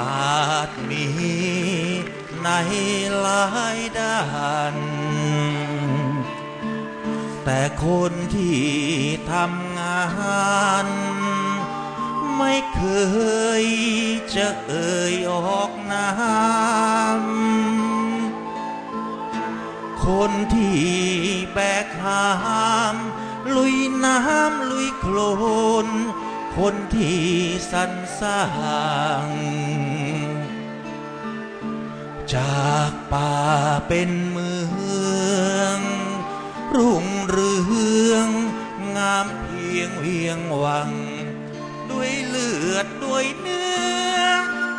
อาจมีในหลายด้าน แต่คนที่ทำงาน ไม่เคยจะเอ่ยออกนามคนที่แบกหาม ลุยน้ำลุยโคลน คนที่สรรสร้างจากป่าเป็นเมือง รุ่งเรืองงามเพียงเวียงวัง ด้วยเลือดด้วยเนื้อ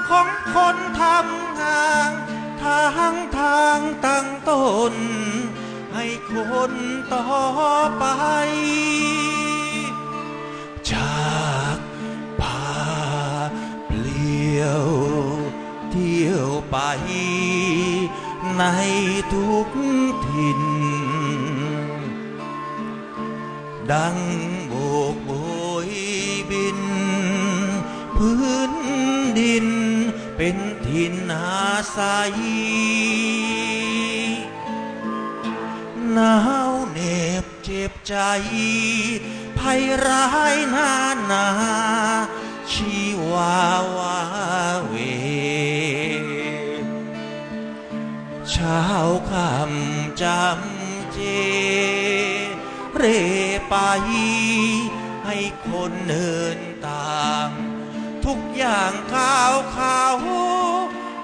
ของคนทำงานทางทางตั้งต้นให้คนต่อไป ยวเที่ยวไปในทุกถิ่น ดังโบกโบยบิน พื้นดินเป็นถิ่นอาศัยหนาวเหน็บเจ็บใจภัยร้ายนานา ชีวาวาเว เช้าคำจำเจ เร่ไปให้คนเนินต่ามทุกอย่างข่าวข่าว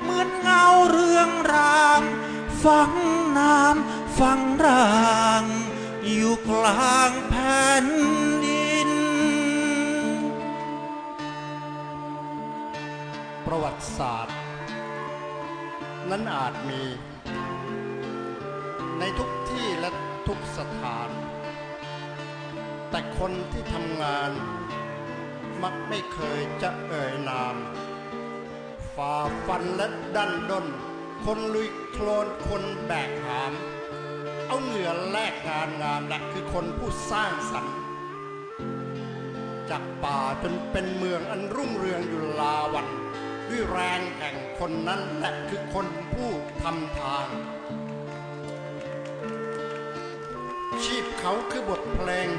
เหมือนเงาเรื่องรางฟังน้ำฟังร่าง อยู่กลางแผ่ ติศาสตร์ นั้นอาจมี ในทุกที่และทุกสถาน แต่คนที่ทำงาน มักไม่เคยจะเอ่ยนามฝ่าฟันและดันด้น คนลุยโคลนคนแบกหาม เอาเหงื่อแลกงานงามและคือคนผู้สร้างสรรค์จากป่าจนเป็นเมืองอันรุ่งเรืองอยู่ลาวัน ด้วยแรงแห่งคนนั้นแหละคือคนผู้ทำทาง ชีพเขาคือบทเพลง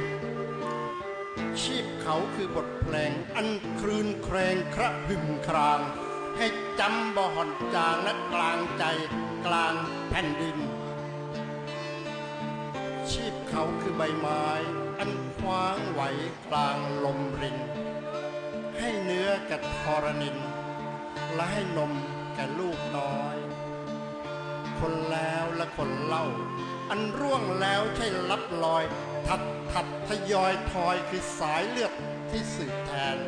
ชีพเขาคือบทเพลง อันครืนเครงคระหึมคราง ให้จำบ่ห่อนจางและกลางใจกลางแผ่นดิน ชีพเขาคือใบไม้ อันคว้างไหวกลางลมรินให้เนื้อแก่ทรนิน และให้นมแก่ลูกน้อย คนแล้วและคนเล่า อันร่วงแล้วใช่ลับลอย ทัดทัดทยอยทอยคือสายเลือดที่สืบแทน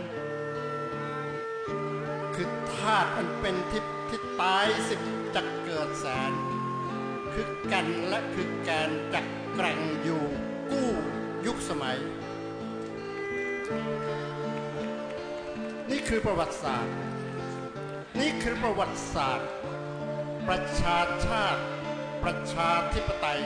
คือธาตุอันเป็นทิพย์ที่ตายสิบจะเกิดแสน คือกันและคือแกนจักแกร่งอยู่กู้ยุคสมัย นี่คือประวัติศาสตร์ นี่คือประวัติศาสตร์ ประชาชาติ ประชาธิปไตย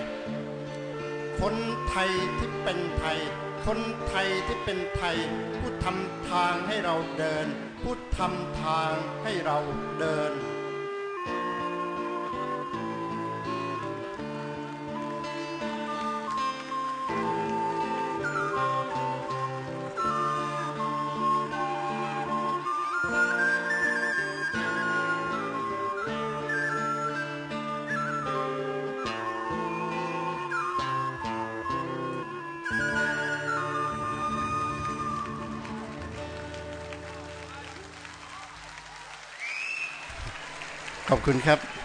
คนไทยที่เป็นไทย คนไทยที่เป็นไทย ผู้ทำทางให้เราเดิน ผู้ทำทางให้เราเดิน ขอบคุณครับ